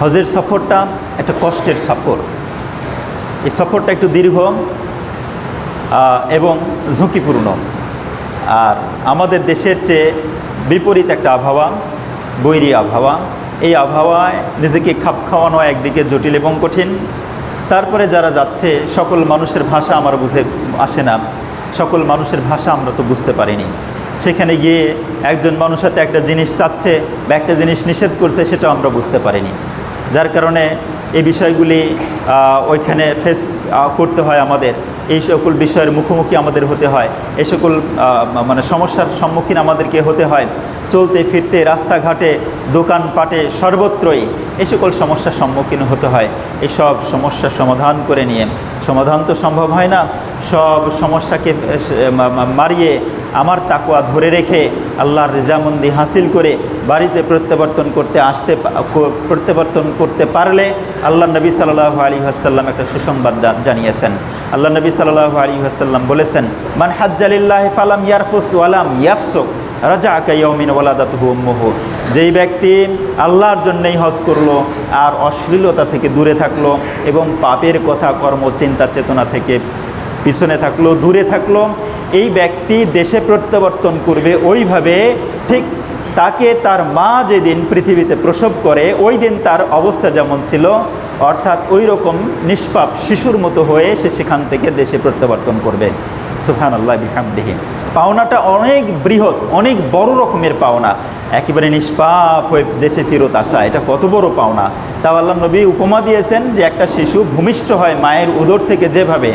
হজের সফরটা একটা কষ্টের সফর। এই সফরটা একটু দীর্ঘ এবং ঝুঁকিপূর্ণ। আর আমাদের দেশের চেয়ে বিপরীত একটা আবহাওয়া, বৈরী আবহাওয়া। এই আবহাওয়ায় নিজেকে খাপ খাওয়ানো একদিকে জটিল এবং কঠিন। তারপরে যারা যাচ্ছে, সকল মানুষের ভাষা আমার বুঝে আসে না। সকল মানুষের ভাষা আমরা তো বুঝতে পারিনি। সেখানে গিয়ে একজন মানুষ সাথে একটা জিনিস চাচ্ছে বা একটা জিনিস নিষেধ করছে সেটাও আমরা বুঝতে পারিনি। যার কারণে এই বিষয়গুলি ওইখানে ফেস করতে হয় আমাদের। এই সকল বিষয়ের মুখোমুখি আমাদের হতে হয়। এই সকল মানে সমস্যার সম্মুখীন আমাদেরকে হতে হয়। চলতে, ফিরতে, রাস্তাঘাটে, দোকানপাটে সর্বত্রই এই সকল সমস্যার সম্মুখীন হতে হয়। এসব সব সমস্যার সমাধান করে নিয়ে। সমাধান তো সম্ভব হয় না। সব সমস্যাকে মারিয়ে আমার তাকুয়া ধরে রেখে আল্লাহর রেজামন্দি হাসিল করে বাড়িতে প্রত্যাবর্তন করতে আসতে প্রত্যাবর্তন করতে পারলে আল্লাহ নবী সাল্লাহ আসাল্লাম একটা সুসংবাদ জানিয়েছেন। আল্লাহ নবী সাল্লাহ আলী বলেছেন, মান হাজ্জালিল্লাহ ফালাম ইয়ারফুস ওয়ালাম ইয়াফসুক রাজা আকাইয়মিন ওয়ালাদাতুহু উম্মুহু। যেই ব্যক্তি আল্লাহর জন্যই হজ করল আর অশ্লীলতা থেকে দূরে থাকল এবং পাপের কথা, কর্ম, চিন্তা, চেতনা থেকে পিছনে থাকল, দূরে থাকল, এই ব্যক্তি দেশে প্রত্যাবর্তন করবে, ওইভাবে ঠিক তাকে তার মা যেদিন পৃথিবীতে প্রসব করে ওই দিন তার অবস্থা যেমন ছিল, অর্থাৎ ওই রকম নিষ্পাপ শিশুর মতো হয়ে সে সেখান থেকে দেশে প্রত্যাবর্তন করবে। সুফান আল্লাহ বিহামদিহি। পাওনাটা অনেক বৃহৎ, অনেক বড় রকমের পাওনা। একেবারে নিষ্পাপ হয়ে দেশে ফেরত আসা, এটা কত বড় পাওনা। তাও আল্লাহ নবী উপমা দিয়েছেন যে একটা শিশু ভূমিষ্ঠ হয় মায়ের উদর থেকে যেভাবে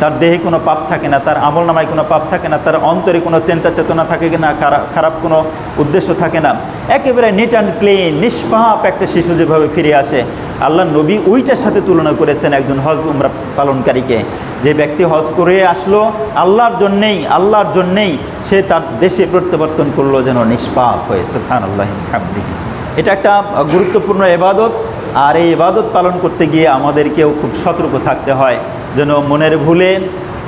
তার দেহে কোনো পাপ থাকে না, তার আমল নামায় কোনো পাপ থাকে না, তার অন্তরে কোনো চিন্তা চেতনা থাকে না খারাপ কোনো উদ্দেশ্য থাকে না। একেবারে নিট অ্যান্ড ক্লিন নিষ্পাপ একটা শিশু যেভাবে ফিরে আসে, আল্লাহ নবী ওইটার সাথে তুলনা করেছেন একজন হজ উমরা পালনকারীকে। যে ব্যক্তি হজ করে আসলো, আল্লাহর জন্যেই আল্লাহর জন্যেই সে তার দেশে প্রত্যাবর্তন করল যেন নিষ্পাপ হয়ে সুফান আল্লাহ এটা একটা গুরুত্বপূর্ণ এবাদত, আর এই এবাদত পালন করতে গিয়ে আমাদেরকেও খুব সতর্ক থাকতে হয়। যেন মনের ভুলে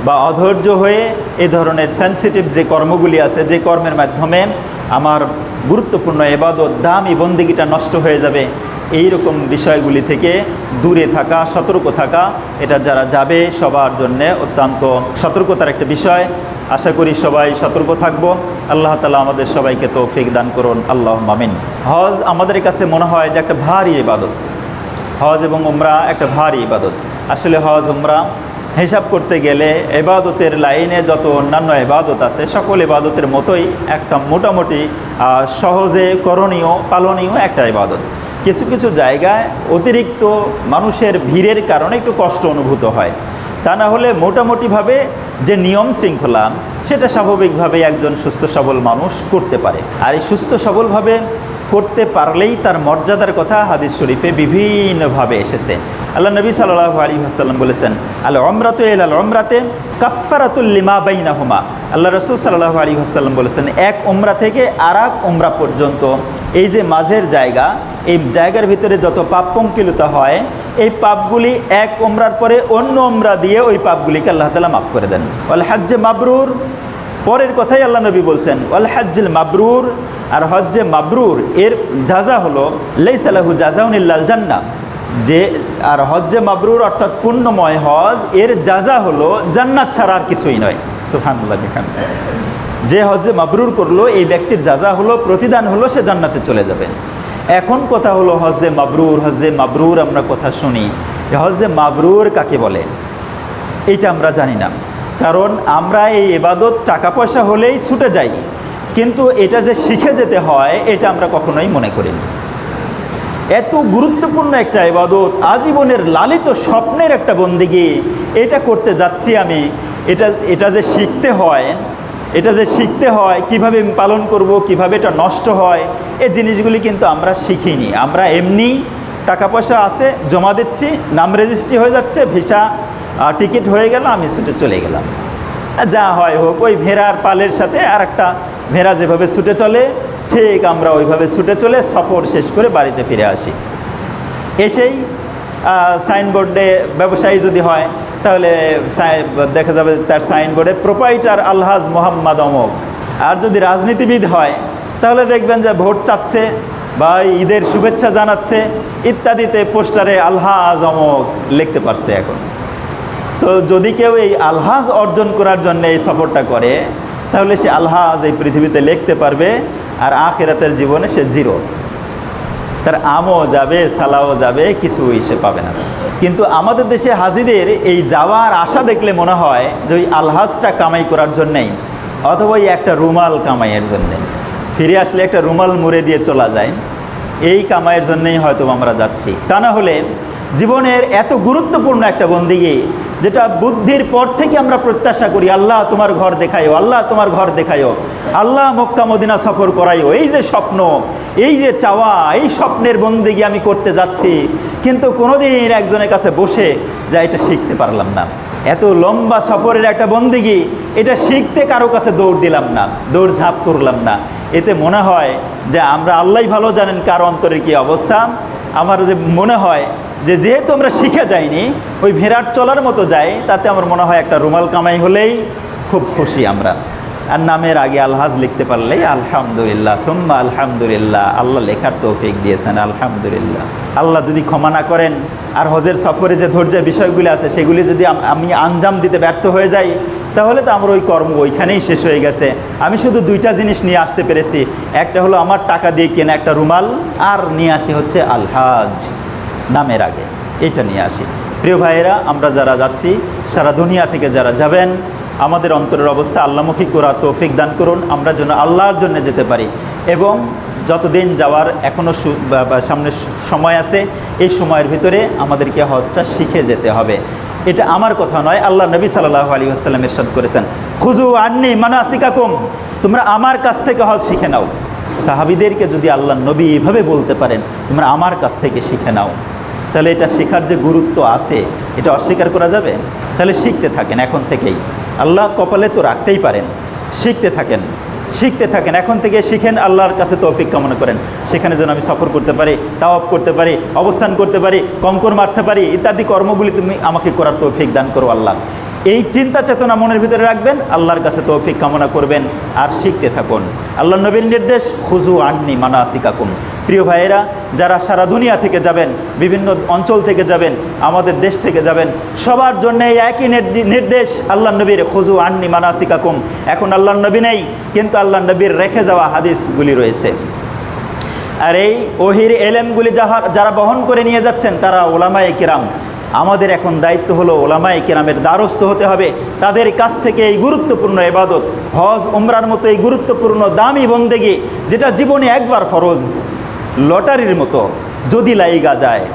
বা অধৈর্য হয়ে এ ধরনের সেন্সিটিভ যে কর্মগুলি আছে, যে কর্মের মাধ্যমে আমার গুরুত্বপূর্ণ এবাদত, দামি বন্দিগিটা নষ্ট হয়ে যাবে এই রকম বিষয়গুলি থেকে দূরে থাকা, সতর্ক থাকা, এটা যারা যাবে সবার জন্যে অত্যন্ত সতর্কতার একটা বিষয়। আশা করি সবাই সতর্ক থাকব। আল্লাহ তালা আমাদের সবাইকে তৌফিক দান করুন। আল্লাহ মামিন হজ আমাদের কাছে মনে হয় যে একটা ভারী ইবাদত। হজ এবং উমরা একটা ভারী ইবাদত। আসলে হজ, উমরা, হিসাব করতে গেলে এবাদতের লাইনে যত অন্যান্য এবাদত আছে, সকল এবাদতের মতোই একটা মোটামুটি সহজে করণীয়, পালনীয় একটা ইবাদত কিছু কিছু জায়গায় অতিরিক্ত মানুষের ভিড়ের কারণে একটু কষ্ট অনুভূত হয়। তা না হলে মোটামুটিভাবে যে নিয়ম শৃঙ্খলা, সেটা স্বাভাবিকভাবে একজন সুস্থ সবল মানুষ করতে পারে। আর এই সুস্থ সবলভাবে করতে পারলেই তার মর্যাদার কথা হাদিস শরীফে বিভিন্নভাবে এসেছে। আল্লাহ নবী সাল্লাহ আলী আসাল্লাম বলেছেন, আল অমরাত এল আল অমরাতে কাফারাতুল লিমা বাইনা হুমা আল্লাহ রসুল সাল্লাহ আলী আসাল্লাম বলেছেন, এক ওমরা থেকে আর এক ওমরা পর্যন্ত এই যে মাঝের জায়গা, এই জায়গার ভিতরে যত পাপ পঙ্কিলতা হয়, এই পাপগুলি এক ওমরার পরে অন্য ওমরা দিয়ে ওই পাপগুলিকে আল্লাহ তালা মাফ করে দেন। আল হাজ্জে মাবরুর পরের কথাই আল্লাহ নবী বলছেন, ওয়াল হাজ্জিল মাবরুর আর হজ্জে মাবরুর, এর যাজা হলো লেইসালাহু জাজাউনিল্লাল জান্না যে, আর হজ্জে মাবরুর অর্থাৎ পুণ্যময় হজ, এর যাজা হলো, জান্নাত ছাড়া আর কিছুই নয়। সুহানুল্লাহ যে হজ্জে মাবরুর করল, এই ব্যক্তির যাজা হলো, প্রতিদান হলো, সে জান্নাতে চলে যাবে। এখন কথা হলো, হজ্জে মাবরুর হজ্জে মাবরুর আমরা কথা শুনি। হজ্জে মাবরুর কাকে বলে? এটা আমরা জানি না। কারণ আমরা এই এবাদত টাকা পয়সা হলেই ছুটে যাই। কিন্তু এটা যে শিখে যেতে হয়, এটা আমরা কখনোই মনে করি না এত গুরুত্বপূর্ণ একটা এবাদত, আজীবনের লালিত স্বপ্নের একটা বন্দিগি, এটা করতে যাচ্ছি আমি। এটা এটা যে শিখতে হয়, এটা যে শিখতে হয়, কীভাবে পালন করব, কীভাবে এটা নষ্ট হয় এই জিনিসগুলি কিন্তু আমরা শিখিনি। আমরা এমনি টাকা পয়সা আছে, জমা দিচ্ছি, নাম রেজিস্ট্রি হয়ে যাচ্ছে, ভিসা টিকিট হয়ে গেল, আমি ছুটে চলে গেলাম। যা হয় হোক, ওই ভেড়ার পালের সাথে আর একটা ভেড়া যেভাবে ছুটে চলে, ঠিক আমরা ওইভাবে ছুটে চলে সফর শেষ করে বাড়িতে ফিরে আসি। এসেই সাইনবোর্ডে ব্যবসায়ী যদি হয়, তাহলে দেখা যাবে তার সাইনবোর্ডে প্রোপাইটার আলহাজ মোহাম্মদ অমক। আর যদি রাজনীতিবিদ হয়, তাহলে দেখবেন যে ভোট চাচ্ছে বা ঈদের শুভেচ্ছা জানাচ্ছে, ইত্যাদিতে পোস্টারে আলহাজ অমক লিখতে পারছে এখন। তো যদি কেউ এই আলহাজ অর্জন করার জন্য এই সফরটা করে, তাহলে সে আলহাজ এই পৃথিবীতে লিখতে পারবে আর আখেরাতের জীবনে সে জিরো। তার আমও যাবে, সালাও যাবে, কিছুই সে পাবে না। কিন্তু আমাদের দেশে হাজিদের এই যাওয়ার আশা দেখলে মনে হয় যে ওই আলহাজটা কামাই করার জন্যেই অথবা ওই একটা রুমাল কামাইয়ের জন্যে ফিরে আসলে একটা রুমাল মুড়ে দিয়ে চলা যায়। এই কামাইয়ের জন্যেই হয়তো আমরা যাচ্ছি। তা না হলে জীবনের এত গুরুত্বপূর্ণ একটা বন্দিগি যেটা বুদ্ধির পর থেকে আমরা প্রত্যাশা করি, আল্লাহ তোমার ঘর দেখাইও আল্লাহ তোমার ঘর দেখাইও আল্লাহ মক্কা মদিনা সফর করাইও এই যে স্বপ্ন, এই যে চাওয়া, এই স্বপ্নের বন্দিগি আমি করতে যাচ্ছি, কিন্তু কোনোদিন একজনের কাছে বসে যা এটা শিখতে পারলাম না। এত লম্বা সফরের একটা বন্দিগি এটা শিখতে কারও কাছে দৌড় দিলাম না দৌড় ঝাঁপ করলাম না। এতে মনে হয় যে আমরা আল্লাহ ভালো জানেন কার অন্তরের কী অবস্থা। আমার যে মনে হয় যে যেহেতু আমরা শিখে যাইনি, ওই ভেড়াট চলার মতো যাই, তাতে আমার মনে হয় একটা রুমাল কামাই হলেই খুব খুশি আমরা। আর নামের আগে আলহাজ লিখতে পারলেই আলহামদুলিল্লাহ, সোম্মা আলহামদুলিল্লাহ, আল্লাহ লেখার তৌফিক দিয়েছেন, আলহামদুলিল্লাহ। আল্লাহ যদি ক্ষমা না করেন, আর হজের সফরে যে ধৈর্যের বিষয়গুলি আছে, সেগুলি যদি আমি আঞ্জাম দিতে ব্যর্থ হয়ে যাই তাহলে তো আমার ওই কর্ম ওইখানেই শেষ হয়ে গেছে। আমি শুধু দুইটা জিনিস নিয়ে আসতে পেরেছি। একটা হলো আমার টাকা দিয়ে কেনা একটা রুমাল, আর নিয়ে আসি হচ্ছে আলহাজ নামের আগে। এটা নিয়ে আসি। প্রিয় ভাইয়েরা, আমরা যারা যাচ্ছি, সারা দুনিয়া থেকে যারা যাবেন, আমাদের অন্তরের অবস্থা আল্লামুখী করা তৌফিক দান করুন। আমরা যেন আল্লাহর জন্য যেতে পারি। এবং যতদিন যাওয়ার এখনও সামনে সময় আছে, এই সময়ের ভিতরে আমাদেরকে হজটা শিখে যেতে হবে। এটা আমার কথা নয়, আল্লাহ নবী সাল্লাহ আলী আসসালাম এরশাদ করেছেন। খুজু আন্নি মানাসিকাকুম, তোমরা আমার কাছ থেকে হজ শিখে নাও। সাহাবিদেরকে যদি আল্লাহ নবী এভাবে বলতে পারেন, তোমরা আমার কাছ থেকে শিখে নাও। তাহলে এটা শেখার যে গুরুত্ব আছে, এটা অস্বীকার করা যাবে? তাহলে শিখতে থাকেন এখন থেকেই। আল্লাহ কপালে তো রাখতেই পারেন, শিখতে থাকেন। শিখতে থাকেন। এখন থেকে শিখেন, আল্লাহর কাছে তৌফিক কামনা করেন। সেখানে যেন আমি সফর করতে পারি তাওয়াপ করতে পারি, অবস্থান করতে পারি, কঙ্কর মারতে পারি, ইত্যাদি কর্মগুলি তুমি আমাকে করার তৌফিক দান করো আল্লাহ। এই চিন্তা চেতনা মনের ভিতরে রাখবেন, আল্লাহর কাছে তৌফিক কামনা করবেন, আর শিখতে থাকুন। আল্লাহ নবীর নির্দেশ খুজু আননি মানাসিকাকুম। প্রিয় ভাইয়েরা, যারা সারা দুনিয়া থেকে যাবেন, বিভিন্ন অঞ্চল থেকে যাবেন, আমাদের দেশ থেকে যাবেন, সবার জন্য এই একই নির্দি- নির্দেশ আল্লাহ নবীর খুজু আননি মানাসিকাকুম। এখন আল্লাহ নবী নেই, কিন্তু আল্লাহ নবীর রেখে যাওয়া হাদিসগুলি রয়েছে। আর এই ওহির এলেমগুলি যাহা, যারা বহন করে নিয়ে যাচ্ছেন, তারা ওলামায়ে কিরাম। আমাদের এখন দায়িত্ব হলো ওলামাই কেরামের দ্বারস্থ হতে হবে। তাদের কাছ থেকে এই গুরুত্বপূর্ণ এবাদত, হজ, উমরার মতো এই গুরুত্বপূর্ণ দামি বন্দেগি, যেটা জীবনে একবার ফরজ, লটারির মতো যদি লাইগা যায়।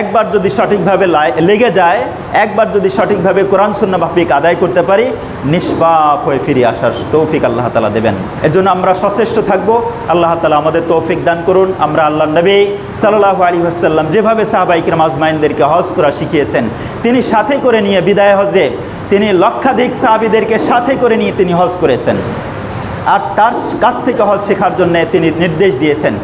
একবার যদি সঠিকভাবে লেগে যায়, একবার যদি সঠিকভাবে কোরআন সুন্না মাফিক আদায় করতে পারি, নিষ্পাপ হয়ে ফিরে আসার তৌফিক আল্লাহ তালা দেবেন। এজন্য আমরা সচেষ্ট থাকব। আল্লাহ তালা আমাদের তৌফিক দান করুন। আমরা আল্লাহ নবী সাল্লাহ আলী হাসাল্লাম যেভাবে সাহাবাইকরাম আজমাইনদেরকে হজ করা শিখিয়েছেন, তিনি সাথে করে নিয়ে বিদায় হজে তিনি লক্ষাধিক সাহাবিদেরকে সাথে করে নিয়ে তিনি হজ করেছেন। আর তার কাছ থেকে হজ শেখার জন্য তিনি নির্দেশ দিয়েছেন।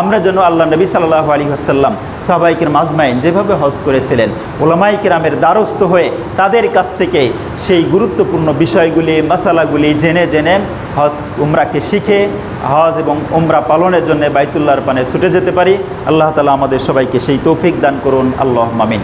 আমরা যেন আল্লাহ নবী সাল্লাহ আলী আসাল্লাম সাহবাইকের মাজমাইন যেভাবে হজ করেছিলেন ওলামাই কিরামের দ্বারস্থ হয়ে তাদের কাছ থেকে সেই গুরুত্বপূর্ণ বিষয়গুলি মশালাগুলি জেনে জেনে হজ উমরাকে শিখে, হজ এবং উমরা পালনের জন্য বাইতুল্লাহর পানে ছুটে যেতে পারি। আল্লাহ তালা আমাদের সবাইকে সেই তৌফিক দান করুন। আল্লাহ মামিন